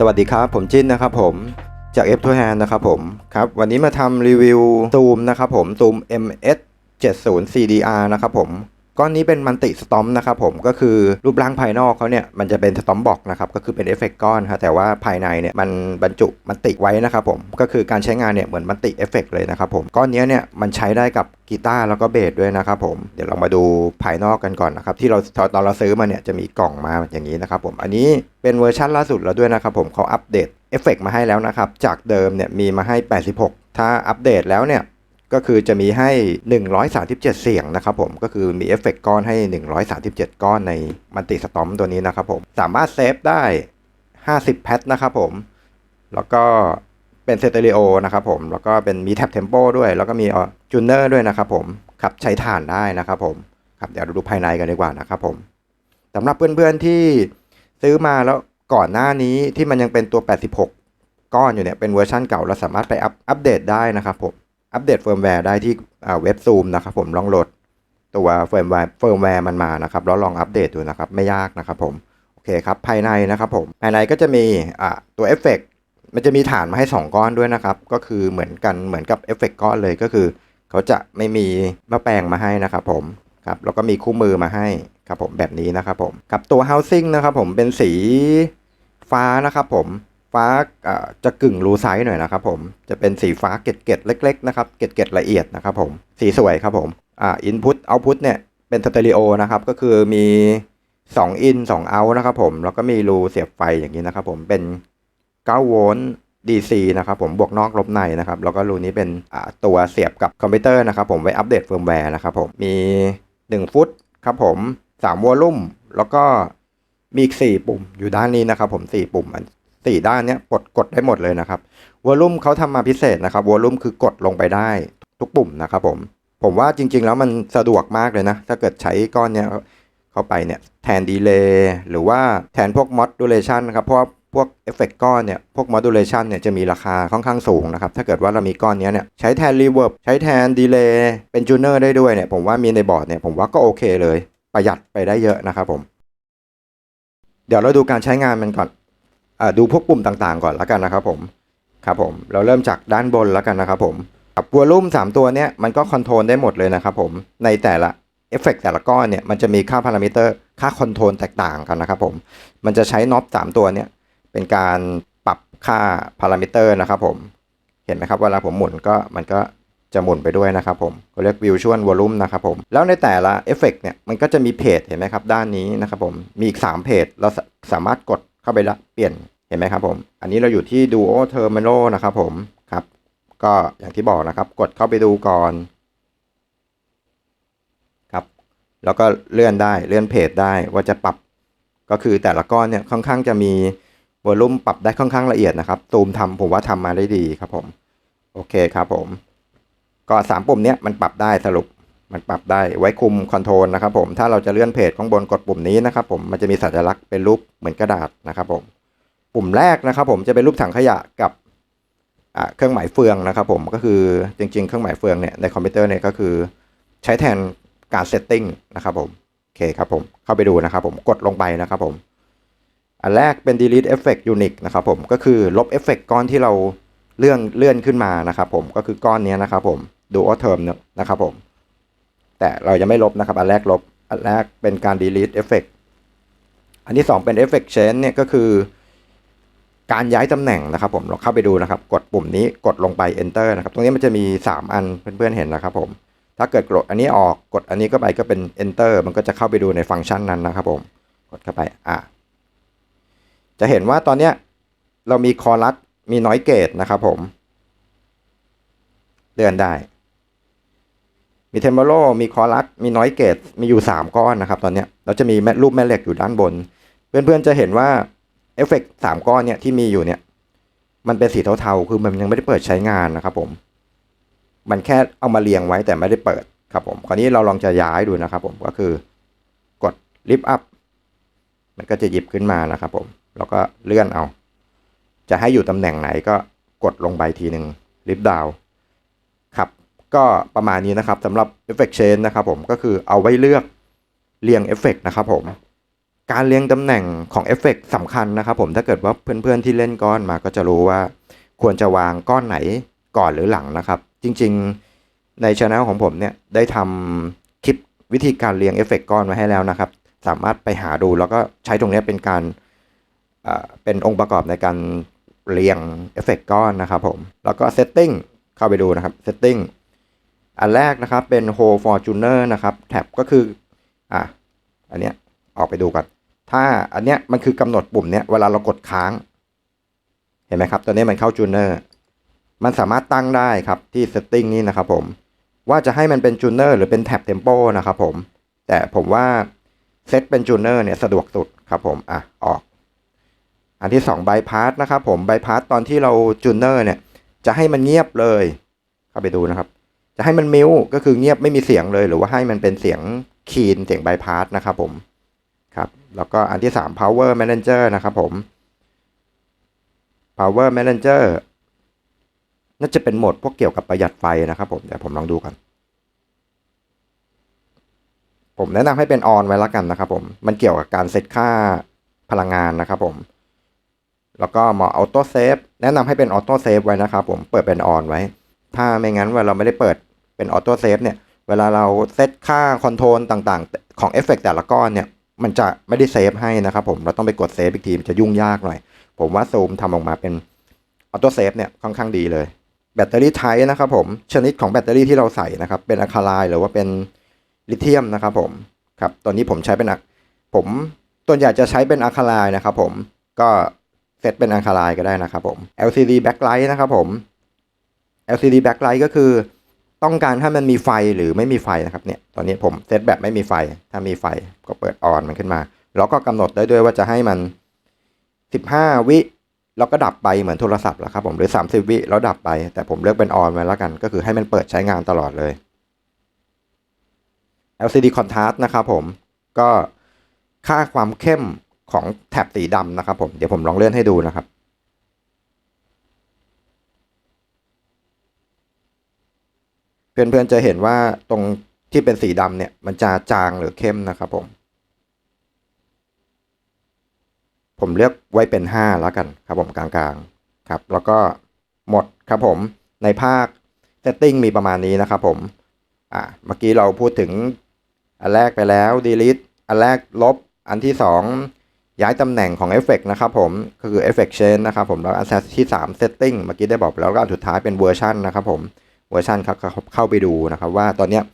สวัสดีครับ ผมจิ้นนะครับผมจาก F 2 Hand นะครับผมครับวันนี้มาทำรีวิวตูมนะครับผมตูม MS 70 CDR นะครับผม ก้อนนี้เป็นมันติสตอมนะครับผมก็คือรูปร่างภายนอกเขาเนี่ยมันจะเป็นสตอมบอกนะครับก็คือเป็นเอฟเฟกต์ก้อนครแต่ว่าภายในเนี่ยมันบรรจุมันติไว้นะครับผมก็คือการใช้งานเนี่ยเหมือนมันติเอฟเฟกต์เลยนะครับผมก้อนนี้เนี่ยมันใช้ได้กับกีตาร์แล้วก็เบสด้วยนะครับผมเดี๋ยวเรามาดูภายนอกกันก่อนนะครับที่เราตอนเราซื้อมาเนี่ยจะมีกล่องมาอย่างนี้นะครับผมอันนี้เป็นเวอร์ชันล่าสุดแล้วด้วยนะครับผมเขาอัปเดตเอฟเฟกต์มาให้แล้วนะครับจากเดิมเนี่ยมีมาให้ 86 ถ้าอัปเดตแล้วเนี่ย ก็คือจะมีให้ 137 เสียงนะครับผม ก็คือมีเอฟเฟกต์ก้อนให้ 137 ก้อนในมันติสตอมตัวนี้นะครับผม สามารถเซฟได้ 50 แพทนะครับผม แล้วก็เป็นเซตเรโอนะครับผม แล้วก็เป็นมีแท็บเทมโปด้วย แล้วก็มีจูเนอร์ด้วยนะครับผม ขับใช้ฐานได้นะครับผมครับเดี๋ยวเราดูภายในกันดีกว่านะครับผมสำหรับเพื่อนๆที่ซื้อมาแล้วก่อนหน้านี้ที่มันยังเป็นตัว 86 ก้อนอยู่เนี่ยเป็นเวอร์ชันเก่าเราสามารถไปอัปอัปเดตได้นะครับผม อัปเดตเฟิร์มแวร์ได้ที่เว็บซูมนะครับผมลองโหลดตัวเฟิร์มแวร์เฟิร์มแวร์มันมานะครับแล้วลองอัปเดตดูนะครับไม่ยากนะครับผมโอเคครับภายในนะครับผมภายในก็จะมีอ่าตัวเอฟเฟกมันจะมีฐานมาให้ 2 ก้อนด้วยนะครับ ก็คือเหมือนกันเหมือนกับเอฟเฟกก้อนเลยก็คือ เขาจะไม่มีมะแปลงมาให้นะครับผมครับแล้วก็มีคู่มือมาให้ครับผมแบบนี้นะครับผมกับตัว housing นะครับผมเป็นสีฟ้านะครับผม ฟ้าจะกึ่งรูไซส์หน่อยนะครับผมจะเป็นสีฟ้าเกล็ดเกดเล็กๆนะครับเกล็ดเกละเอียดนะครับผมสีสวยครับผมอ่าอินพุตเอาพุตเนี่ยเป็นสเตอริโอนะครับก็คือมี2อิน2เอานะครับผมแล้วก็มีรูเสียบไฟอย่างนี้นะครับผมเป็น9โวลต์ DC นะครับผมบวกนอกลบในนะครับแล้วก็รูนี้เป็นตัวเสียบกับคอมพิวเตอร์นะครับผมไว้อัปเดตเฟิร์มแวร์นะครับผมมี 1 ฟุตครับผม3วอลลุ่มแล้วก็มีอีก4ปุ่มอยู่ด้านนี้นะครับผม4ปุ่ม สี่ด้านเนี้ยกดกดได้หมดเลยนะครับวอลลุ่มเขาทำมาพิเศษนะครับวอลลุ่มคือกดลงไปได้ทุกปุ่มนะครับผม ผมว่าจริง ๆ แล้วมันสะดวกมากเลยนะ ถ้าเกิดใช้ก้อนเนี้ยเข้าไปเนี่ยแทนดีเลย์หรือว่าแทนพวกมอดดูเลชันนะครับเพราะพวกเอฟเฟกก้อนเนี่ยพวกมอดูเลชันเนี่ยจะมีราคาค่อนข้างสูงนะครับ ถ้าเกิดว่าเรามีก้อนนี้เนี่ยใช้แทนรีเวิร์บใช้แทนดีเลย์เป็นจูเนอร์ได้ด้วยเนี่ยผมว่ามีในบอร์ดเนี่ยผมว่าก็โอเคเลย ประหยัดไปได้เยอะนะครับผม เดี๋ยวเราดูการใช้งานมันก่อน ดูพวกปุ่มต่างๆก่อนแล้วกันนะครับผมครับผมเราเริ่มจากด้านบนแล้วกันนะครับผมกับวอลลุ่ม3ตัวเนี้ยมันก็คอนโทรลได้หมดเลยนะครับผมในแต่ละเอฟเฟกแต่ละก้อนเนี่ยมันจะมีค่าพารามิเตอร์ค่าคอนโทรลแตกต่างกันนะครับผมมันจะใช้น็อป3ตัวเนี้ยเป็นการปรับค่าพารามิเตอร์นะครับผมเห็นไหมครับเวลาผมหมุนก็มันก็จะหมุนไปด้วยนะครับผมเขาเรียกวิวชวลวอลลุ่มนะครับผมแล้วในแต่ละเอฟเฟกเนี่ยมันก็จะมีเพจเห็นไหมครับด้านนี้นะครับผมมีอีก3เพจเราสามารถกด เข้าไปละเปลี่ยนเห็นไหมครับผม อันนี้เราอยู่ที่ Duo Terminal นะครับผมครับ ก็อย่างที่บอกนะครับ กดเข้าไปดูก่อนครับ แล้วก็เลื่อนได้เลื่อนเพจได้ว่าจะปรับก็คือแต่ละก้อนเนี่ยค่อนข้างจะมีวอลลุ่มปรับได้ค่อนข้างละเอียดนะครับตูมทำผมว่าทำมาได้ดีครับผม โอเคครับผม ก็สามปุ่มเนี้ยมันปรับได้สรุป มันปรับได้ไว้คุมคอนโทรลนะครับผมถ้าเราจะเลื่อนเพจข้างบนกดปุ่มนี้นะครับผมมันจะมีสัญลักษณ์เป็นรูปเหมือนกระดาษนะครับผมปุ่มแรกนะครับผมจะเป็นรูปถังขยะกับเครื่องหมายเฟืองนะครับผมก็คือจริง ๆ เครื่องหมายเฟืองเนี่ยในคอมพิวเตอร์เนี่ยก็คือใช้แทนการเซตติ้งนะครับผมโอเคครับผมเข้าไปดูนะครับผมกดลงไปนะครับผมอันแรกเป็น delete effect unique นะครับผมก็คือลบเอฟเฟกก้อนที่เราเลื่อนเลื่อนขึ้นมานะครับผมก็คือก้อนนี้นะครับผมดูออเทอร์มนะครับผม แต่เราจะไม่ลบนะครับ อันแรกลบ อันแรกเป็นการ delete effect อันที่ 2 เป็น effect change เนี่ยก็คือการย้ายตำแหน่งนะครับ ผมเราเข้าไปดูนะครับ กดปุ่มนี้กดลงไป enter นะครับ ตรงนี้มันจะมี 3 อันเพื่อนๆเห็นนะครับ ผม ถ้าเกิดกดอันนี้ออกกดอันนี้ก็ไปก็เป็น enter มันก็จะเข้าไปดูในฟังก์ชันนั้นนะครับ ผม กดเข้าไปอะจะเห็นว่าตอนเนี้ยเรามีคอรัสมีน้อยเกตนะครับ ผม เลื่อนได้ มีเทมโบโลมีคอรัสมีน้อยเกตมีอยู่ 3 ก้อนนะครับตอนนี้เราจะมีรูปแม่เหล็กอยู่ด้านบน เพื่อนๆจะเห็นว่าเอฟเฟกสามก้อนเนี่ยที่มีอยู่เนี่ย มันเป็นสีเทาๆ คือมันยังไม่ได้เปิดใช้งานนะครับผม มันแค่เอามาเรียงไว้แต่ไม่ได้เปิดครับผม คราวนี้เราลองจะย้ายดูนะครับผมก็คือกดลิฟต์อัพมันก็จะหยิบขึ้นมานะครับผม แล้วก็เลื่อนเอา จะให้อยู่ตำแหน่งไหนก็กดลงไปทีหนึ่งลิฟต์ดาว ก็ประมาณนี้นะครับสำหรับเอฟเฟกเชนนะครับผมก็คือเอาไว้เลือกเรียงเอฟเฟกนะครับผมการเรียงตำแหน่งของเอฟเฟกต์สำคัญนะครับผมถ้าเกิดว่าเพื่อนๆที่เล่นก้อนมาก็จะรู้ว่า ควรจะวางก้อนไหนก่อนหรือหลังนะครับ จริงๆในช anel ของผมเนี่ยได้ทำคลิปวิธีการเรียงเอฟเฟกต์ก้อนไว้ให้แล้วนะครับ สามารถไปหาดูแล้วก็ใช้ตรงนี้เป็นการเป็นองค์ประกอบในการเรียงเอฟเฟกต์ก้อนนะครับผมแล้วก็ setting เข้าไปดูนะครับ setting อันแรกนะครับเป็น Hold Fortuner นะครับแท็บก็คืออะอันเนี้ยออกไปดูกัน ถ้าอันเนี้ยมันคือกำหนดปุ่มเนี้ยเวลาเรากดค้าง เห็นไหมครับตัวนี้มันเข้าจูเนอร์มันสามารถตั้งได้ครับที่ setting นี่นะครับผมว่าจะให้มันเป็นจูเนอร์หรือเป็นแท็บเทมโปนะครับผม แต่ผมว่าเซตเป็นจูเนอร์เนี่ยสะดวกสุดครับผมอะออก อันที่2 b y p a s s นะครับผม b y p a s s ตอนที่เราจูเนอร์เนี่ยจะให้มันเงียบเลย เข้าไปดูนะครับ จะให้มันมิวก็คือเงียบไม่มีเสียงเลย หรือว่าให้มันเป็นเสียงคีนเสียง b y p a s s นะครับผมครับแล้วก็อันที่ 3 power manager นะครับผม power manager น่าจะเป็นโหมดพวกเกี่ยวกับประหยัดไฟนะครับผมเดี๋ยวผมลองดูกัน ผมแนะนำให้เป็นออนไว้ล้วกันนะครับผมมันเกี่ยวกับการเซตค่าพลังงานนะครับผมแล้วก็หมาะออโต้เซฟแนะนำให้เป็นออโต้เซฟไว้นะครับผมเปิดเป็นออนไว้ ถ้าไม่งั้นเวลาเราไม่ได้เปิด เป็นออโต้เซฟเนี่ย เวลาเราเซตค่าคอนโทรลต่างๆ ของเอฟเฟกแต่ละก้อนเนี่ย มันจะไม่ได้เซฟให้นะครับผม เราต้องไปกดเซฟอีกที มันจะยุ่งยากหน่อย ผมว่าซูมทำออกมาเป็นออโต้เซฟเนี่ยค่อนข้างดีเลย แบตเตอรี่ไทป์นะครับผม ชนิดของแบตเตอรี่ที่เราใส่นะครับ เป็นอะคาไลหรือว่าเป็นลิเธียมนะครับผม ครับ ตอนนี้ผมใช้เป็นอะผมตัวใหญ่จะใช้เป็นอะคาไลน์นะครับผม ก็เซตเป็นอะคาไลก็ได้นะครับผม LCD backlight นะครับผม LCD backlight ก็คือ ต้องการถ้ามันมีไฟหรือไม่มีไฟนะครับเนี่ยตอนนี้ผมเซตแบบไม่มีไฟ ถ้ามีไฟก็เปิดออนมันขึ้นมา แล้วก็กำหนดได้ด้วยว่าจะให้มัน 15 วิแล้วก็ดับไปเหมือนโทรศัพท์แหละครับผมหรือ 30 วิแล้วดับไป แต่ผมเลือกเป็นออนไว้แล้วกัน ก็คือให้มันเปิดใช้งานตลอดเลย LCD contrast นะครับผมก็ค่าความเข้มของแถบสีดำนะครับผมเดี๋ยวผมลองเลื่อนให้ดูนะครับ เพื่อนๆจะเห็นว่าตรงที่เป็นสีดำเนี่ยมันจะจางหรือเข้มนะครับผม ผมเลือกไว้เป็น 5 แล้วกันครับผมกลางๆครับ แล้วก็หมดครับผมในภาค setting มีประมาณนี้นะครับผมอ่าเมื่อกี้เราพูดถึงอันแรกไปแล้ว delete อันแรกลบอันที่ 2 ย้ายตำแหน่งของเอฟเฟกนะครับผมก็คือ effect change นะครับผมแล้วอันที่ 3 setting เมื่อกี้ได้บอกแล้วก็อันสุดท้ายเป็นเวอร์ชันนะครับผม เวอร์ชันครับเข้าไปดูนะครับว่าตอนเนี้ย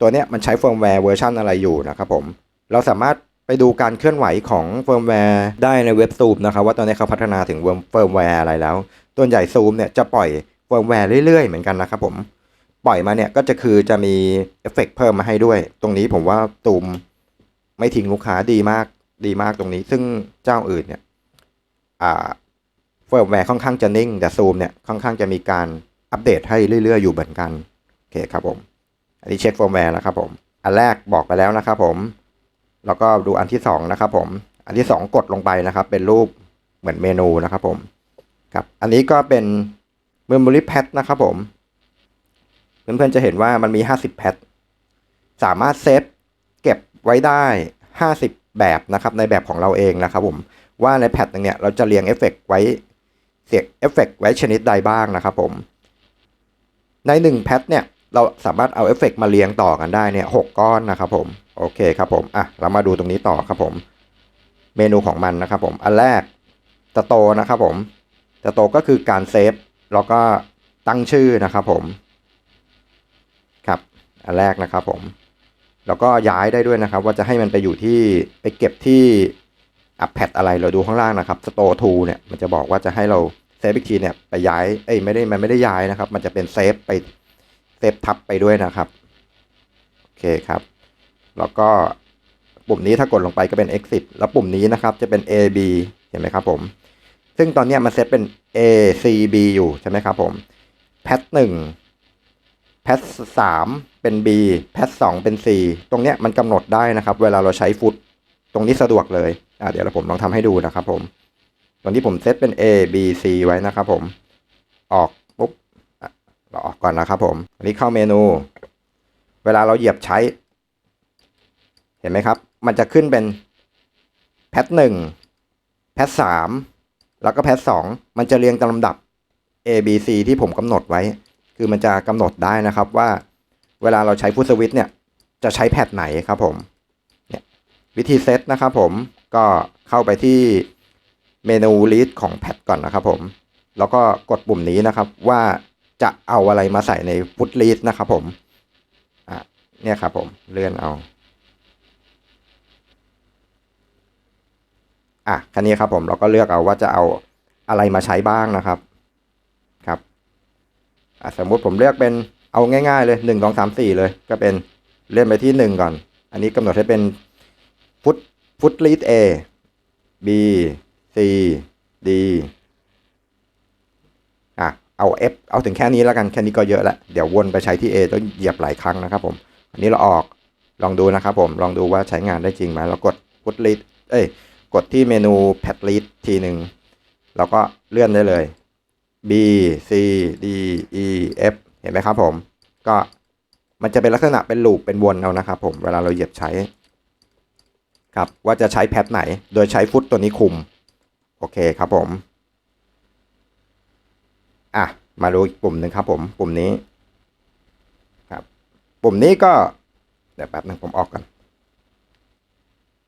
ตัวเนี้ยมันใช้เฟิร์มแวร์เวอร์ชันอะไรอยู่นะครับผมเราสามารถไปดูการเคลื่อนไหวของเฟิร์มแวร์ได้ในเว็บซูมนะครับว่าตอนนี้เขาพัฒนาถึงเฟิร์มแวร์อะไรแล้วตัวใหญ่ซูมเนี่ยจะปล่อยเฟิร์มแวร์เรื่อยๆเหมือนกันนะครับผมปล่อยมาเนี่ยก็จะคือจะมีเอฟเฟกต์เพิ่มมาให้ด้วย ตรงนี้ผมว่าตูมไม่ทิ้งลูกค้าดีมากดีมากตรงนี้ ซึ่งเจ้าอื่นเนี่ยเฟิร์มแวร์ค่อนข้างจะนิ่ง แต่ซูมเนี่ยค่อนข้างจะมีการ อัปเดตให้เรื่อยๆอยู่เหมือนกันโอเคครับผม อันนี้เช็คเฟิร์มแวร์นะครับผม อันแรกบอกไปแล้วนะครับผม แล้วก็ดูอันที่สองนะครับผม อันที่สองกดลงไปนะครับ เป็นรูปเหมือนเมนูนะครับผมครับอันนี้ก็เป็น Memory Pad นะครับผม เพื่อนๆจะเห็นว่ามันมี 50 แพทสามารถเซฟเก็บไว้ได้ 50 แบบนะครับ ในแบบของเราเองนะครับผม ว่าในแพทนึงเนี่ยเราจะเรียงเอฟเฟกไว้เสียงเอฟเฟกไว้ชนิดใดบ้างนะครับผม ใน1แพทเนี่ยเราสามารถเอาเอฟเฟกมาเรียงต่อกันได้เนี่ยหกก้อนนะครับผมโอเคครับผมอะเรามาดูตรงนี้ต่อครับผม เมนูของมันนะครับผมอันแรกสโตนะครับผมสโตก็คือการเซฟแล้วก็ตั้งชื่อนะครับผมครับอันแรกนะครับผม แล้วก็ย้ายได้ด้วยนะครับ ว่าจะให้มันไปอยู่ที่ไปเก็บที่อัพแพดอะไรเราดูข้างล่างนะครับสโตทูเนี่ยมันจะบอกว่าจะให้เรา เซฟอีกทีเนี่ยไปย้ายเอ้ยไม่ได้มันไม่ได้ย้ายนะครับ มันจะเป็นเซฟไปเซฟทับไปด้วยนะครับโอเคครับ แล้วก็ปุ่มนี้ถ้ากดลงไปก็เป็น exit แล้วปุ่มนี้นะครับจะเป็น A B เห็นไหมครับผม ซึ่งตอนนี้มันเซตเป็น A C B อยู่ใช่ไหมครับผมแพทหนึ่งแพทสามเป็น B แพทสองเป็น C ตรงเนี้ยมันกำหนดได้นะครับ เวลาเราใช้ฟุต ตรงนี้สะดวกเลย อ่าเดี๋ยวเราผมลองทำให้ดูนะครับผม ตรงนี้ผมเซตเป็น A B C ไว้นะครับผม ออกปุ๊บเราออกก่อนนะครับผมอันนี้เข้าเมนู เวลาเราเหยียบใช้ เห็นไหมครับ มันจะขึ้นเป็นแพทหนึ่งแพทสามแล้วก็แพทสองมันจะเรียงตามลำดับ A B C ที่ผมกำหนดไว้ คือมันจะกำหนดได้นะครับว่า เวลาเราใช้ฟุตสวิตช์เนี่ยจะใช้แพทไหนครับผมเนี่ยวิธีเซตนะครับผมก็เข้าไปที่ เมนู list ของแพทก่อนนะครับผม แล้วก็กดปุ่มนี้นะครับว่าจะเอาอะไรมาใส่ในฟุต list นะครับผมอะเนี่ยครับผมเลื่อนเอาอะคันนี้ครับผมเราก็เลือกเอาว่าจะเอาอะไรมาใช้บ้างนะครับครับอะสมมุติผมเลือกเป็นเอาง่ายๆเลยหนึ่งสองสามสี่เลย ก็เป็นเลื่อนไปที่หนึ่งก่อน อันนี้กำหนดให้เป็นฟุตฟุตลีด A B C D อะเอา F เอาถึงแค่นี้แล้วกันแค่นี้ก็เยอะแล้วเดี๋ยววนไปใช้ที่ A ต้องเหยียบหลายครั้งนะครับผม อันนี้เราออกลองดูนะครับผมลองดูว่าใช้งานได้จริงไหมเรากดฟุตลีดเอ้ยกดที่เมนู Pad List ทีหนึ่งแล้วก็เลื่อนได้เลย B C D E F เห็นไหมครับผม ก็มันจะเป็นลักษณะเป็นลูปเป็นวนเอานะครับผมเวลาเราเหยียบใช้ครับว่าจะใช้แพทไหน โดยใช้ฟุตตัวนี้คุม โอเคครับผม อะ มาดูอีกปุ่มหนึ่งครับ ผมปุ่มนี้ ครับ ปุ่มนี้ก็ เดี๋ยวแป๊บหนึงผมออกกัน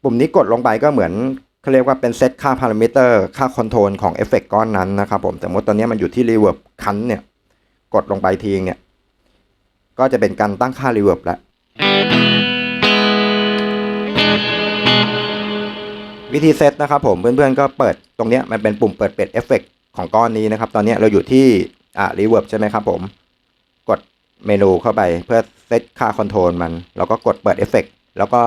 ปุ่มนี้กดลงไปก็เหมือนเขาเรียกว่าเป็นเซตค่าพารามิเตอร์ค่าคอนโทรลของเอฟเฟกก้อนนั้นนะครับผมสมมติตอนนี้มันอยู่ที่รีเวิร์บคันเนี่ย กดลงไปทีเนี่ย ก็จะเป็นการตั้งค่ารีเวิร์บแล้ว วิธีเซตนะครับผมเพื่อนๆก็เปิดตรงนี้มันเป็นปุ่มเปิดเป็ดเอฟเฟกของก้อนนี้นะครับ ตอนนี้เราอยู่ที่อ่ารีเวิร์บใช่ไหมครับผม กดเมนูเข้าไปเพื่อเซตค่าคอนโทรลมัน แล้วก็กดเปิดเอฟเฟกแล้วก็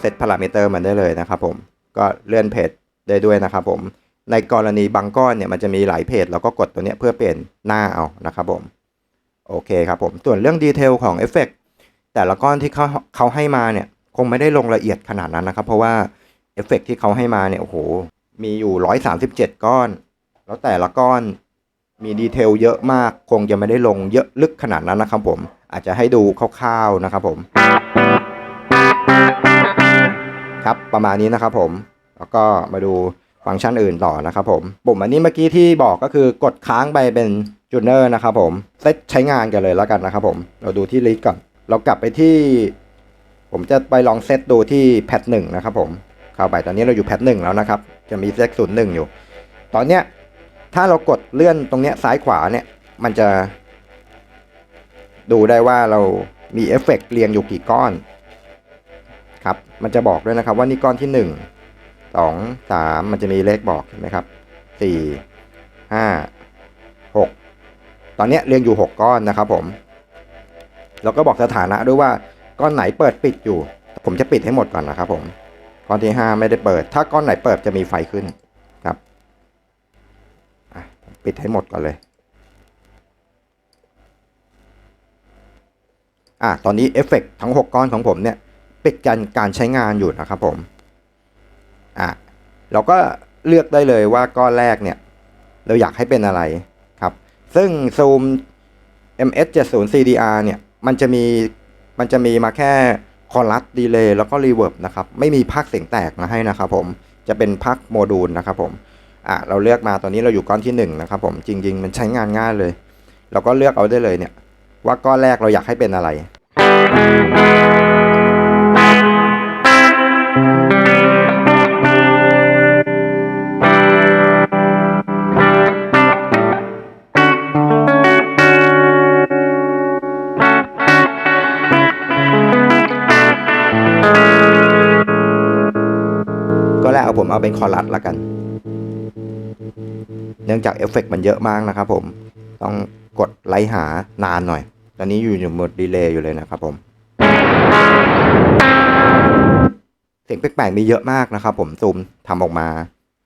เซตพารามิเตอร์มันได้เลยนะครับผม ก็เลื่อนเพจได้ด้วยนะครับผม ในกรณีบางก้อนเนี่ยมันจะมีหลายเพจเราก็กดตัวเนี้ยเพื่อเปลี่ยนหน้าเอานะครับผม โอเคครับผม ส่วนเรื่องดีเทลของเอฟเฟกแต่ละก้อนที่เขาเขาให้มาเนี่ยคงไม่ได้ลงละเอียดขนาดนั้นนะครับ เพราะว่าเอฟเฟกที่เขาให้มาเนี่ยโอ้โห มีอยู่ 137 ก้อน แล้วแต่ละก้อนมีดีเทลเยอะมาก คงจะไม่ได้ลงเยอะลึกขนาดนั้นนะครับผม อาจจะให้ดูคร่าวๆนะครับผม ครับประมาณนี้นะครับผมแล้วก็มาดูฟังก์ชันอื่นต่อนะครับผมปุ่มอันนี้เมื่อกี้ที่บอกก็คือกดค้างไปเป็นจูเนอร์นะครับผมเซตใช้งานกันเลยแล้วกันนะครับผมเราดูที่ลิสต์ก่อน เรากลับไปที่ ผมจะไปลองเซตดูที่แพทหนึ่งนะครับผมเข้าไปตอนนี้เราอยู่แพทหนึ่งแล้วนะครับ จะมีเลขศูนย์หนึ่งอยู่ ตอนเนี้ยถ้าเรากดเลื่อนตรงเนี้ยซ้ายขวาเนี่ยมันจะ ดูได้ว่าเรามีเอฟเฟกต์เรียงอยู่กี่ก้อน มันจะบอกด้วยนะครับว่านี่ก้อนที่หนึ่งสองสามมันจะมีเลขบอกเห็นไหมครับสี่ห้าหกตอนนี้เรียงอยู่หกก้อนนะครับผม แล้วก็บอกสถานะด้วยว่าก้อนไหนเปิดปิดอยู่ ผมจะปิดให้หมดก่อนนะครับผม ก้อนที่ห้าไม่ได้เปิด ถ้าก้อนไหนเปิดจะมีไฟขึ้นครับปิดให้หมดก่อนเลยอะตอนนี้เอฟเฟกทั้ง 6 ก้อนของผมเนี่ย ปิดการการใช้งานอยู่นะครับผมอะเราก็เลือกได้เลยว่าก้อนแรกเนี่ย เราอยากให้เป็นอะไรครับ ซึ่งซูม MS70 CDR เนี่ย มันจะมีมันจะมีมาแค่คอรัสดีเลย์แล้วก็รีเวิร์บนะครับ ไม่มีภาคเสียงแตกมาให้นะครับผมจะเป็นภาคโมดูลนะครับผมอะเราเลือกมาตอนนี้เราอยู่ก้อนที่1นะครับผมจริง ๆ มันใช้งานง่ายเลย เราก็เลือกเอาได้เลยเนี่ย ว่าก้อนแรกเราอยากให้เป็นอะไร ผมเอาเป็นคอรัสละกัน เนื่องจากเอฟเฟกต์มันเยอะมากนะครับผม ต้องกดไล่หานานหน่อย ตอนนี้อยู่ในโหมดดีเลย์อยู่เลยนะครับผม เสียงแปลกๆมีเยอะมากนะครับผมซูมทำออกมา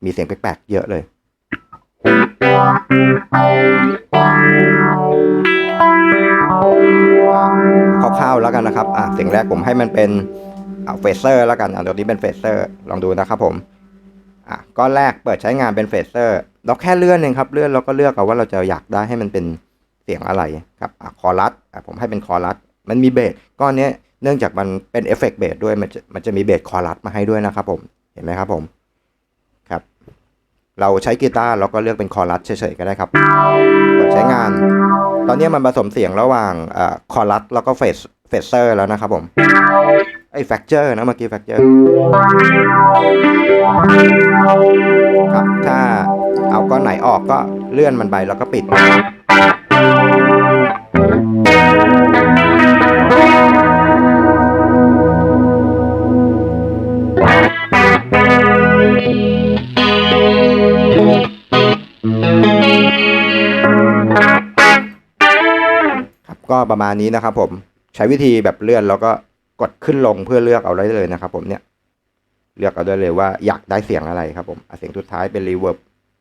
มีเสียงแปลกๆเยอะเลยคร่าวๆแล้วกันนะครับ อะเสียงแรกผมให้มันเป็นเฟเซอร์แล้วกัน อะตัวนี้เป็นเฟเซอร์ ลองดูนะครับผม อะก้อนแรกเปิดใช้งานเป็นเฟเซอร์เราแค่เลื่อนเองครับเลื่อนเราก็เลือกเอาว่าเราจะอยากได้ให้มันเป็นเสียงอะไรครับอะคอรัสอะผมให้เป็นคอรัสมันมีเบสก้อนนี้เนื่องจากมันเป็นเอฟเฟกต์เบสด้วยมันจะมันจะมีเบสคอรัสมาให้ด้วยนะครับผมเห็นไหมครับผมครับ เราใช้กีตาร์เราก็เลือกเป็นคอรัสเฉยๆก็ได้ครับเปิดใช้งาน ตอนนี้มันผสมเสียงระหว่างคอรัสแล้วก็เฟสเฟสเซอร์แล้วนะครับผมไอ้แฟกเจอร์นะเมื่อกี้แฟกเจอร์ ออนไหนออกก็เลื่อนมันไปแล้วก็ปิด ครับก็ประมาณนี้นะครับผมใช้วิธีแบบเลื่อนแล้วก็กดขึ้นลงเพื่อเลือกเอาได้เลยนะครับผมเนี่ยเลือกเอาได้เลยว่าอยากได้เสียงอะไรครับผมเสียงสุดท้ายเป็นรีเวิร์บ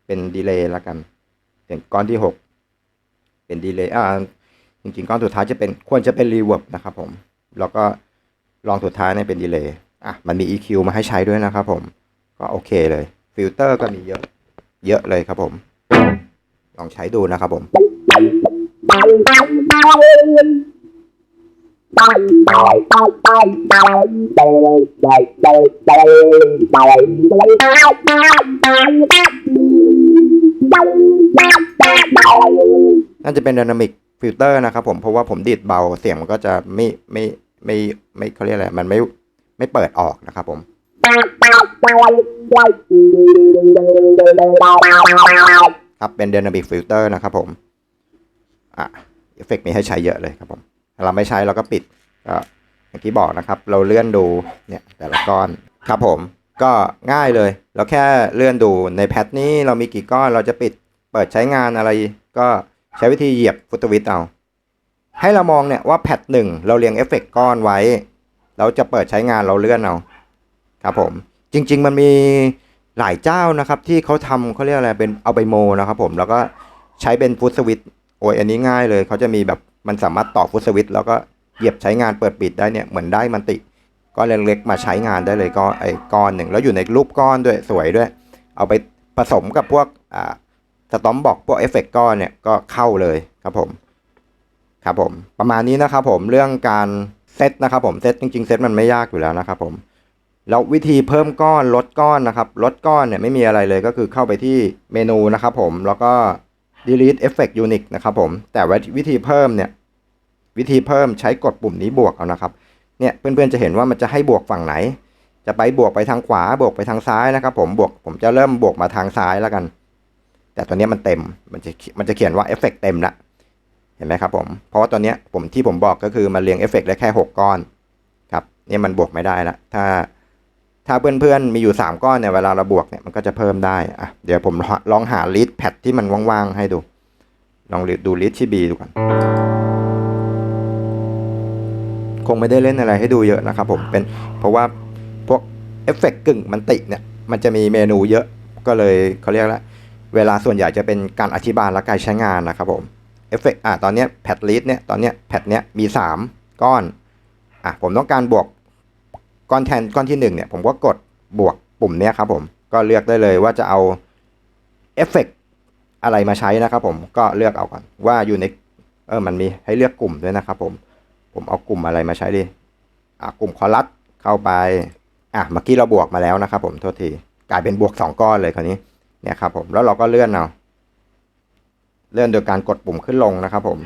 เป็นดีเลย์ล้วกันเสียงก้อนที่หกเป็นดีเลย์อ่าจริงๆ ก้อนสุดท้ายจะเป็นควรจะเป็นรีเวิร์บนะครับผม แล้วก็ลองสุดท้ายเนี่ยเป็นดีเลย์อะมันมี EQ มาให้ใช้ด้วยนะครับผมก็โอเคเลยฟิลเตอร์ก็มีเยอะ เยอะเลยครับผม ลองใช้ดูนะครับผม น่าจะเป็น Dynamic Filter นะครับผมเพราะว่าผมดีดเบาเสียงมันก็จะไม่ไม่ไม่ไม่เขาเรียกอะไรมันไม่ไม่เปิดออกนะครับผม ครับเป็น Dynamic Filter นะครับผมอะเอฟเฟกมีให้ใช้เยอะเลยครับผมถ้าเราไม่ใช้เราก็ปิดก็อย่างที่บอกนะครับ เราเลื่อนดูเนี่ยแต่ละก้อนครับผม ก็ง่ายเลย เราแค่เลื่อนดูในแพทนี้เรามีกี่ก้อนเราจะปิดเปิดใช้งานอะไร ก็ใช้วิธีเหยียบฟุตวิตเอา ให้เรามองเนี่ยว่าแพทหนึ่งเราเรียงเอฟเฟกก้อนไว้ เราจะเปิดใช้งานเราเลื่อนเอาครับผม จริง ๆ มันมีหลายเจ้านะครับที่เขาทำเขาเรียกอะไรเป็นเอาไปโมนะครับผมแล้วก็ใช้เป็นฟุตสวิตโอ้ยอันนี้ง่ายเลยเขาจะมีแบบมันสามารถต่อฟุตสวิตแล้วก็เหยียบใช้งานเปิดปิดได้เนี่ยเหมือนได้มันติ ก้อนเล็กๆมาใช้งานได้เลยก็ไอ้ก้อนหนึ่งแล้วอยู่ในรูปก้อนด้วยสวยด้วย เอาไปผสมกับพวกอ่าสตอมบอกพวกเอฟเฟกก้อนเนี่ยก็เข้าเลยครับผมครับผมประมาณนี้นะครับผมเรื่องการเซตนะครับผมเซตจริงๆเซตมันไม่ยากอยู่แล้วนะครับผมแล้ววิธีเพิ่มก้อนลดก้อนนะครับลดก้อนเนี่ยไม่มีอะไรเลยก็คือเข้าไปที่เมนูนะครับผมแล้วก็ delete effect unit นะครับผมแต่ว่าวิธีเพิ่มเนี่ยวิธีเพิ่มใช้กดปุ่มนี้บวกเอานะครับ เนี่ยเพื่อนๆจะเห็นว่ามันจะให้บวกฝั่งไหน จะไปบวกไปทางขวาบวกไปทางซ้ายนะครับ ผมบวกผมจะเริ่มบวกมาทางซ้ายแล้วกัน แต่ตัวนี้มันเต็มมันจะมันจะเขียนว่าเอฟเฟกเต็มละเห็นไหมครับผมเพราะว่าตัวเนี้ผมที่ผมบอกก็คือมันเรียงเอฟเฟกได้แค่หกก้อนครับเนี่ยมันบวกไม่ได้ละถ้าถ้าเพื่อนๆ มีอยู่ 3 ก้อนเนี่ยเวลาเราบวกเนี่ยมันก็จะเพิ่มได้อะเดี๋ยวผมลองหาลิสต์แพดที่มันว่างๆ ให้ดู ลองดูลิสต์ที่ B ดูกัน คงไม่ได้เล่นอะไรให้ดูเยอะนะครับผมเป็นเพราะว่าพวกเอฟเฟกต์กึ่งมันติเนี่ยมันจะมีเมนูเยอะก็เลยเขาเรียกแล้วเวลาส่วนใหญ่จะเป็นการอธิบายและการใช้งานนะครับผมเอฟเฟกต์อะตอนเนี้ยแพดลิสต์เนี่ยตอนเนี้ยแพดเนี้ยมี 3 ก้อนอะผมต้องการบวกก้อนแทนก้อนที่หนึ่งเนี่ยผมก็กดบวกปุ่มเนี้ยครับผมก็เลือกได้เลยว่าจะเอาเอฟเฟกอะไรมาใช้นะครับผมก็เลือกเอาก่อนว่าอยู่ในเออมันมีให้เลือกกลุ่มด้วยนะครับผม ผมเอากลุ่มอะไรมาใช้ดีอะกลุ่มคอลัสเข้าไป อะเมื่อกี้เราบวกมาแล้วนะครับ ผมโทษทีกลายเป็นบวกสองก้อนเลยคราวนี้เนี่ยครับผมแล้วเราก็เลื่อนเอาเลื่อนโดยการกดปุ่มขึ้นลงนะครับ ผม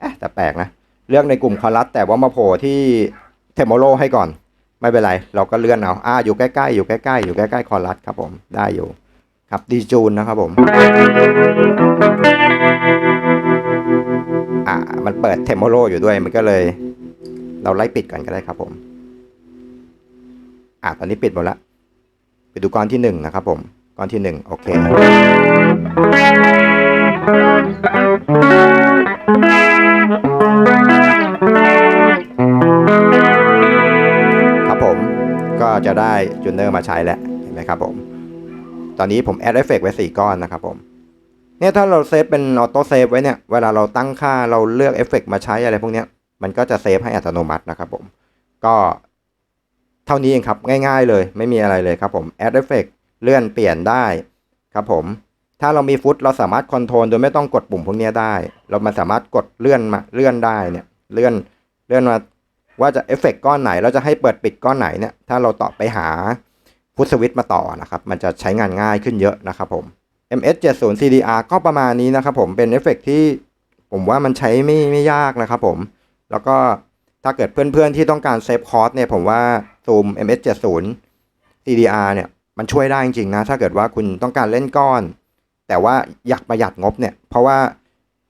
เอ๊ะแต่แปลกนะเลือกในกลุ่มคอลัสแต่ว่ามาโผล่ที่เทมโมโลให้ก่อน ไม่เป็นไร เราก็เลื่อนเอาอ่าอยู่ใกล้ๆอยู่ใกล้ๆอยู่ใกล้ๆคอรัสครับผมได้อยู่ ครับดีจูนนะครับผม อ่า มันเปิดเทมโมโลอยู่ด้วย มันก็เลย เราไล่ปิดก่อนก็ได้ครับผม อ่าตอนนี้ปิดหมดละไปดูก้อนที่หนึ่งนะครับผม ก้อนที่หนึ่งโอเค ครับผม ก็จะได้จูเนอร์มาใช้แล้ว เห็นไหมครับผม ตอนนี้ผมแอดเอฟเฟกไว้สี่ก้อนนะครับผม เนี่ยถ้าเราเซฟเป็นออโต้เซฟไว้เนี่ยเวลาเราตั้งค่าเราเลือกเอฟเฟกมาใช้อะไรพวกเนี้ยมันก็จะเซฟให้อัตโนมัตินะครับผมก็เท่านี้เองครับง่ายๆเลยไม่มีอะไรเลยครับผมแอดเอฟเฟกเลื่อนเปลี่ยนได้ครับผม ถ้าเรามีฟุตเราสามารถคอนโทรลโดยไม่ต้องกดปุ่มพวกนี้ได้ เรามันสามารถกดเลื่อนมาเลื่อนได้เนี่ยเลื่อนเลื่อนมาว่าจะเอฟเฟกก้อนไหนเราจะให้เปิดปิดก้อนไหนเนี่ยถ้าเราต่อไปหาฟุตสวิตช์มาต่อนะครับ มันจะใช้งานง่ายขึ้นเยอะนะครับผม MS70 CDR ก็ประมาณนี้นะครับผมเป็นเอฟเฟกที่ผมว่ามันใช้ไม่ไม่ยากนะครับผม แล้วก็ถ้าเกิดเพื่อนๆที่ต้องการเซฟคอร์สเนี่ยผมว่าซูม MS70 CDR เนี่ยมันช่วยได้จริงๆนะ ถ้าเกิดว่าคุณต้องการเล่นก้อน แต่ว่าอยากประหยัดงบเนี่ย เพราะว่า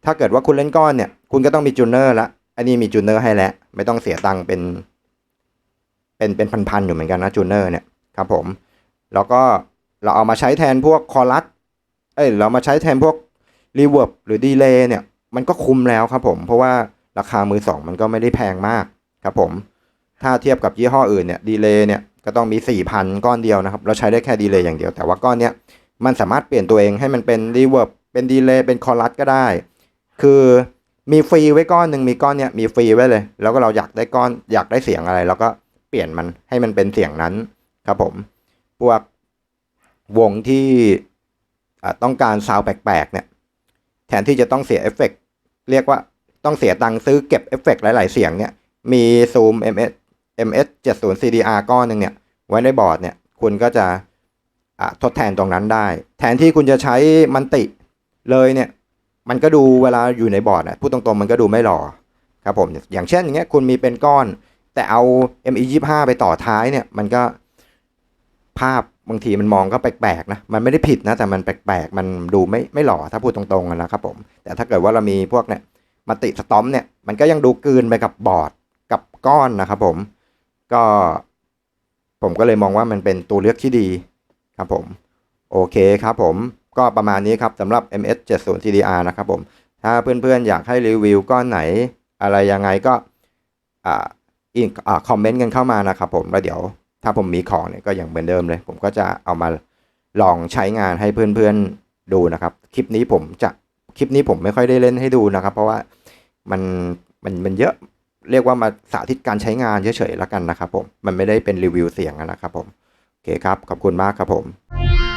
ถ้าเกิดว่าคุณเล่นก้อนเนี่ย คุณก็ต้องมีจูเนอร์ละอันนี้มีจูเนอร์ให้แล้ว ไม่ต้องเสียตังค์เป็น เป็นเป็นพันๆอยู่เหมือนกันนะจูเนอร์เนี่ยครับผม แล้วก็เราเอามาใช้แทนพวกคอรัส เอ้ยเรามาใช้แทนพวกรีเวิร์บหรือดีเลย์เนี่ย มันก็คุ้มแล้วครับผม เพราะว่าราคามือสองมันก็ไม่ได้แพงมากครับผม ถ้าเทียบกับยี่ห้ออื่นเนี่ยดีเลย์เนี่ยก็ต้องมี 4,000 ก้อนเดียวนะครับ เราใช้ได้แค่ดีเลย์อย่างเดียว แต่ว่าก้อนเนี้ยมันสามารถเปลี่ยนตัวเองให้มันเป็นรีเวิร์บเป็นดีเลย์เป็นคอรัสก็ได้ คือมีฟรีไว้ก้อนหนึ่งมีก้อนเนี้ยมีฟรีไว้เลย แล้วก็เราอยากได้ก้อนอยากได้เสียงอะไรแล้วก็เปลี่ยนมันให้มันเป็นเสียงนั้นครับผมพวกวงที่ ต้องการซาวด์แปลกๆเนี่ยแทนที่จะต้องเสียเอฟเฟกต์เรียกว่าต้องเสียตังค์ซื้อเก็บเอฟเฟกต์หลาย ๆ เสียงเนี่ยมีซูม MS MS 70 CDR ก้อนหนึ่งเนี่ยไว้ในบอร์ดเนี่ยคุณก็จะะทดแทนตรงนั้นได้ แทนที่คุณจะใช้มันติเลยเนี่ยมันก็ดูเวลาอยู่ในบอร์ดนะพูดตรงๆมันก็ดูไม่หล่อครับผมอย่างเช่นอย่างเงี้ยคุณมีเป็นก้อน แต่เอา ME 25 ไปต่อท้ายเนี่ยมันก็ภาพ บางทีมันมองก็แปลกๆนะมันไม่ได้ผิดนะแต่มันแปลกๆมันดูไม่ไม่หล่อถ้าพูดตรงๆนะครับผมแต่ถ้าเกิดว่าเรามีพวกเนี่ยมาติสตอมเนี่ยมันก็ยังดูกลืนไปกับบอร์ดกับก้อนนะครับผมก็ผมก็เลยมองว่ามันเป็นตัวเลือกที่ดีครับผมโอเคครับผมก็ประมาณนี้ครับสำหรับ MS70 CDR นะครับผมถ้าเพื่อนๆอยากให้รีวิวก้อนไหน อะไรยังไงก็อ่าอินอ่าคอมเมนต์กันเข้ามานะครับผมแล้วเดี๋ยว ถ้าผมมีของเนี่ยก็อย่างเหมือนเดิมเลย ผมก็จะเอามาลองใช้งานให้เพื่อนๆดูนะครับ คลิปนี้ผมจะคลิปนี้ผมไม่ค่อยได้เล่นให้ดูนะครับ เพราะว่ามันมันมันเยอะเรียกว่ามาสาธิตการใช้งานเฉยๆแล้วกันนะครับผม มันไม่ได้เป็นรีวิวเสียงนะครับผม โอเคครับ ขอบคุณมากครับผม